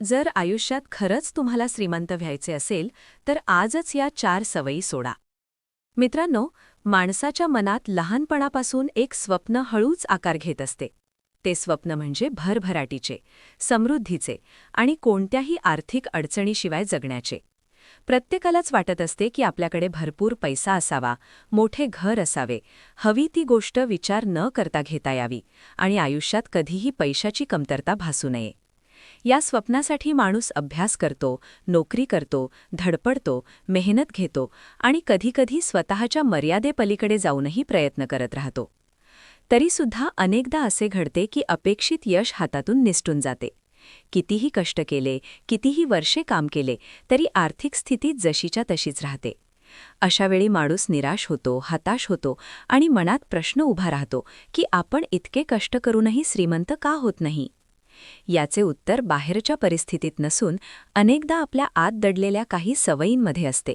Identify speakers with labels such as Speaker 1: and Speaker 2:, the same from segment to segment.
Speaker 1: जर आयुष्यात खरंच तुम्हाला श्रीमंत व्हायचे असेल तर आजच या चार सवयी सोडा. मित्रांनो माणसाच्या मनात लहानपणापासून एक स्वप्न हळूच आकार घेत असते. ते स्वप्न म्हणजे भरभराटीचे समृद्धीचे आणि कोणत्याही आर्थिक अडचणीशिवाय जगण्याचे. प्रत्येकालाच वाटत असते की आपल्याकडे भरपूर पैसा असावा मोठे घर असावे हवी ती गोष्ट विचार न करता घेता यावी आणि आयुष्यात कधीही पैशाची कमतरता भासू नये. या स्वप्नासाठी माणूस अभ्यास करतो नोकरी करतो धडपडतो मेहनत घेतो आणि कधीकधी स्वतःच्या मर्यादेपलीकडे जाऊनही प्रयत्न करत राहतो. तरीसुद्धा अनेकदा असे घडते की अपेक्षित यश हातातून निसटून जाते. कितीही कष्ट केले कितीही वर्षे काम केले तरी आर्थिक स्थिती जशीच्या तशीच राहते. अशावेळी माणूस निराश होतो हताश होतो आणि मनात प्रश्न उभा राहतो की आपण इतके कष्ट करूनही श्रीमंत का होत नाही? याचे उत्तर बाहेरच्या परिस्थितीत नसून अनेकदा आपल्या आत दडलेल्या काही सवयींमध्ये असते.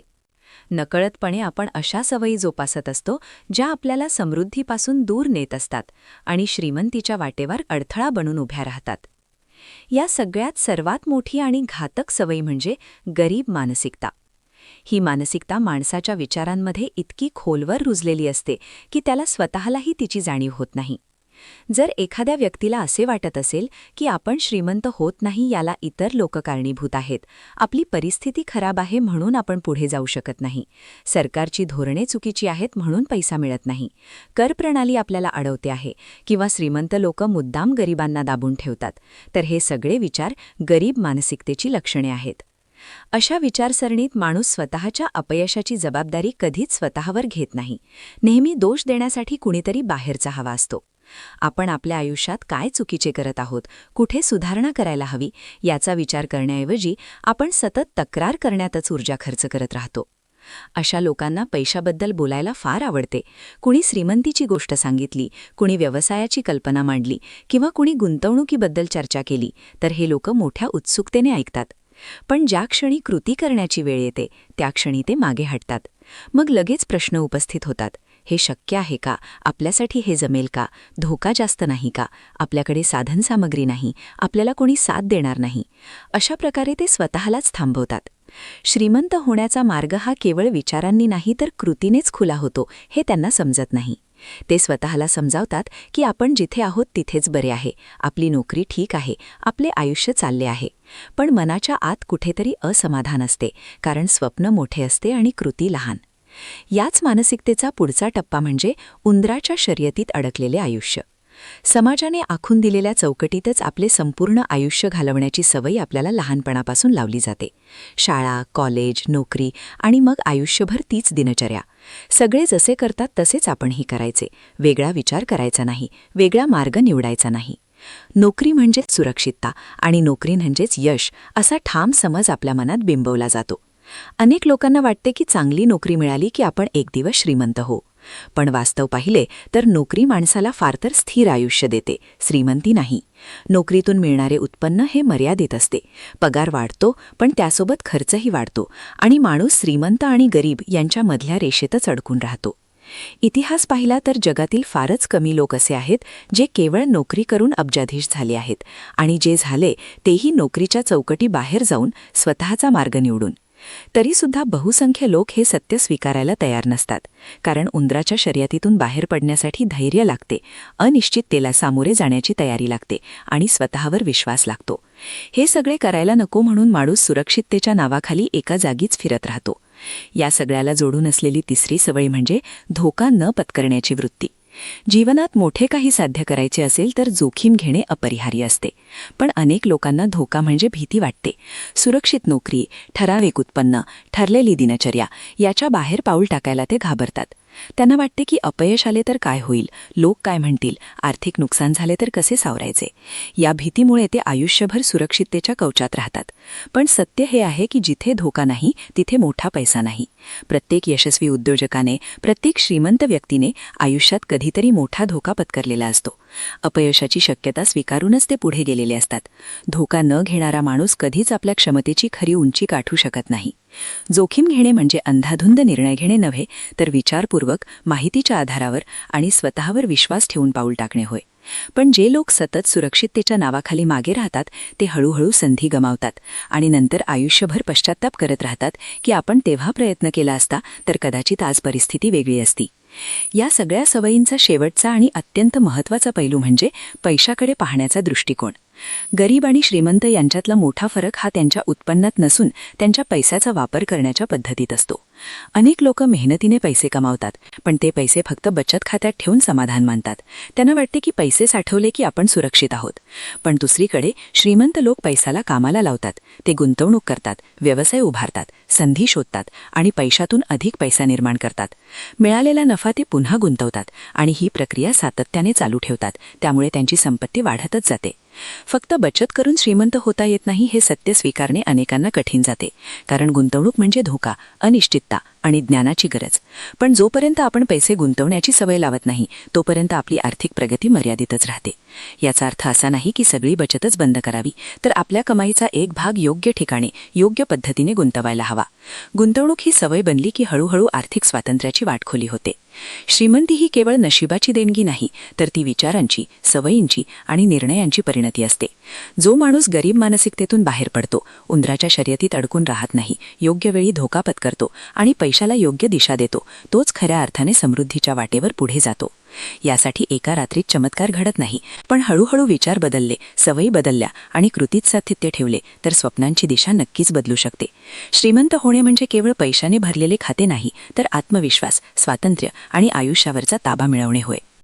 Speaker 1: नकळतपणे आपण अशा सवयी जोपासत असतो ज्या आपल्याला समृद्धीपासून दूर नेत असतात आणि श्रीमंतीच्या वाटेवर अडथळा बनून उभ्या राहतात. या सगळ्यात सर्वात मोठी आणि घातक सवयी म्हणजे गरीब मानसिकता. ही मानसिकता माणसाच्या विचारांमध्ये इतकी खोलवर रुजलेली असते की त्याला स्वतःलाही तिची जाणीव होत नाही. जर एखाद्या व्यक्तीला असे वाटत असेल की आपण श्रीमंत होत नाही याला इतर लोक कारणीभूत आहेत आपली परिस्थिती खराब आहे म्हणून आपण पुढे जाऊ शकत नाही. सरकारची धोरणे चुकीची आहेत म्हणून पैसा मिळत नाही. करप्रणाली आपल्याला अडवते आहे किंवा श्रीमंत लोक मुद्दाम गरिबांना दाबून ठेवतात. तर हे सगळे विचार गरीब मानसिकतेची लक्षणे आहेत. अशा विचारसरणीत माणूस स्वतःच्या अपयशाची जबाबदारी कधीच स्वतःवर घेत नाही. नेहमी दोष देण्यासाठी कुणीतरी बाहेरचा हवा असतो. आपण आपल्या आयुष्यात काय चुकीचे करत आहोत? कुठे सुधारणा करायला हवी? याचा विचार करण्याऐवजी आपण सतत तक्रार करण्यातच ऊर्जा खर्च करत राहतो. अशा लोकांना पैशाबद्दल बोलायला फार आवडते. कुणी श्रीमंतीची गोष्ट सांगितली कुणी व्यवसायाची कल्पना मांडली किंवा कुणी गुंतवणुकीबद्दल चर्चा केली तर हे लोक मोठ्या उत्सुकतेने ऐकतात. पण ज्या क्षणी कृती करण्याची वेळ येते त्या क्षणी ते मागे हटतात. मग लगेच प्रश्न उपस्थित होतात. हे शक्य आहे का? आपल्यासाठी हे जमेल का? धोका जास्त नाही का? आपल्याकडे साधनसामग्री नाही. आपल्याला कोणी साथ देणार नाही. अशा प्रकारे ते स्वतःलाच थांबवतात. श्रीमंत होण्याचा मार्ग हा केवळ विचारांनी नाही तर कृतीनेच खुला होतो हे त्यांना समजत नाही. ते स्वतःला समजावतात की आपण जिथे आहोत तिथेच बरे आहे. आपली नोकरी ठीक आहे. आपले आयुष्य चालले आहे. पण मनाच्या आत कुठेतरी असमाधान असते कारण स्वप्न मोठे असते आणि कृती लहान. याच मानसिकतेचा पुढचा टप्पा म्हणजे उंदराच्या शर्यतीत अडकलेले आयुष्य. समाजाने आखून दिलेल्या चौकटीतच आपले संपूर्ण आयुष्य घालवण्याची सवय आपल्याला लहानपणापासून लावली जाते. शाळा कॉलेज नोकरी आणि मग आयुष्यभर तीच दिनचर्या. सगळे जसे करतात तसेच आपणही करायचे. वेगळा विचार करायचा नाही. वेगळा मार्ग निवडायचा नाही. नोकरी म्हणजेच सुरक्षितता आणि नोकरी म्हणजेच यश असा ठाम समज आपल्या मनात बिंबवला जातो. अनेक लोकांना वाटते की चांगली नोकरी मिळाली की आपण एक दिवस श्रीमंत हो. पण वास्तव पाहिले तर नोकरी माणसाला फार तर स्थिर आयुष्य देते श्रीमंती नाही. नोकरीतून मिळणारे उत्पन्न हे मर्यादित असते. पगार वाढतो पण त्यासोबत खर्चही वाढतो आणि माणूस श्रीमंत आणि गरीब यांच्या मधल्या रेषेतच अडकून राहतो. इतिहास पाहिला तर जगातील फारच कमी लोक असे आहेत जे केवळ नोकरी करून अब्जाधीश झाले आहेत आणि जे झाले तेही नोकरीच्या चौकटी बाहेर जाऊन स्वतःचा मार्ग निवडून. तरीसुद्धा बहुसंख्य लोक हे सत्य स्वीकारायला तयार नसतात कारण उंदराच्या शर्यतीतून बाहेर पडण्यासाठी धैर्य लागते अनिश्चिततेला सामोरे जाण्याची तयारी लागते आणि स्वतःवर विश्वास लागतो. हे सगळे करायला नको म्हणून माणूस सुरक्षिततेच्या नावाखाली एका जागीच फिरत राहतो. या सगळ्याला जोडून असलेली तिसरी सवय म्हणजे धोका न पत्करण्याची वृत्ती. जीवनात मोठे काही साध्य करायचे असेल तर जोखीम घेणे अपरिहार्य असते. पण अनेक लोकांना धोका म्हणजे भीती वाटते. सुरक्षित नोकरी ठराविक उत्पन्न ठरलेली दिनचर्या याच्या बाहेर पाऊल टाकायला ते घाबरतात. त्यांना वाटते की अपयश आले तर काय होईल? लोक काय म्हणतील? आर्थिक नुकसान झाले तर कसे सावरायचे? या भीतीमुळे ते आयुष्यभर सुरक्षिततेच्या कवचात राहतात. पण सत्य हे आहे की जिथे धोका नाही तिथे मोठा पैसा नाही. प्रत्येक यशस्वी उद्योजकाने प्रत्येक श्रीमंत व्यक्तीने आयुष्यात कधीतरी मोठा धोका पत्करलेला असतो. अपयशाची शक्यता स्वीकारूनच ते पुढे गेलेले असतात. धोका न घेणारा माणूस कधीच आपल्या क्षमतेची खरी उंची गाठू शकत नाही. जोखीम घेणे म्हणजे अंधाधुंद निर्णय घेणे नव्हे तर विचारपूर्वक माहितीच्या आधारावर आणि स्वतःवर विश्वास ठेवून पाऊल टाकणे होय.
Speaker 2: पण जे लोक सतत सुरक्षिततेच्या नावाखाली मागे राहतात ते हळूहळू संधी गमावतात आणि नंतर आयुष्यभर पश्चात्ताप करत राहतात की आपण तेव्हा प्रयत्न केला असता तर कदाचित आज परिस्थिती वेगळी असती. या सगळ्या सवयींचा शेवटचा आणि अत्यंत महत्त्वाचा पैलू म्हणजे पैशाकडे पाहण्याचा दृष्टिकोन. गरीब आणि श्रीमंत यांच्यातला मोठा फरक हा त्यांच्या उत्पन्नात नसून त्यांच्या पैशाचा वापर करण्याच्या पद्धतीत असतो. अनेक लोक मेहनतीने पैसे कमावतात पण ते पैसे फक्त बचत खात्यात ठेवून समाधान मानतात. त्यांना वाटते की पैसे साठवले की आपण सुरक्षित आहोत. पण दुसरीकडे श्रीमंत लोक पैसाला कामाला लावतात ते गुंतवणूक करतात व्यवसाय उभारतात संधी शोधतात आणि पैशातून अधिक पैसा निर्माण करतात. मिळालेला नफा ते पुन्हा गुंतवतात आणि ही प्रक्रिया सातत्याने चालू ठेवतात त्यामुळे त्यांची संपत्ती वाढतच जाते. फक्त बचत करून श्रीमंत होता येत नाही हे सत्य स्वीकारणे अनेकांना कठीण जाते. कारण गुंतवणूक म्हणजे धोका अनिश्चितता. आणि ज्ञानाची गरज. पण जोपर्यंत आपण पैसे गुंतवण्याची सवय लावत नाही तोपर्यंत आपली आर्थिक प्रगती मर्यादितच राहते. याचा अर्थ असा नाही की सगळी बचतच बंद करावी तर आपल्या कमाईचा एक भाग योग्य ठिकाणी योग्य पद्धतीने गुंतवायला हवा. गुंतवणूक ही सवय बनली की हळूहळू आर्थिक स्वातंत्र्याची वाटखोली होते. श्रीमंती ही केवळ नशिबाची देणगी नाही तर ती विचारांची सवयींची आणि निर्णयांची परिणती असते. जो माणूस गरीब मानसिकतेतून बाहेर पडतो उंदराच्या शर्यतीत अडकून राहत नाही योग्य वेळी धोका पत्करतो आणि पैशाला योग्य दिशा देतो तोच खऱ्या अर्थाने समृद्धीच्या वाटेवर पुढे जातो. यासाठी एका रात्रीत चमत्कार घडत नाही पण हळूहळू विचार बदलले सवयी बदलल्या आणि कृतीत सातत्य ठेवले तर स्वप्नांची दिशा नक्कीच बदलू शकते. श्रीमंत होणे म्हणजे केवळ पैशाने भरलेले खाते नाही तर आत्मविश्वास स्वातंत्र्य आणि आयुष्यावरचा ताबा मिळवणे होय.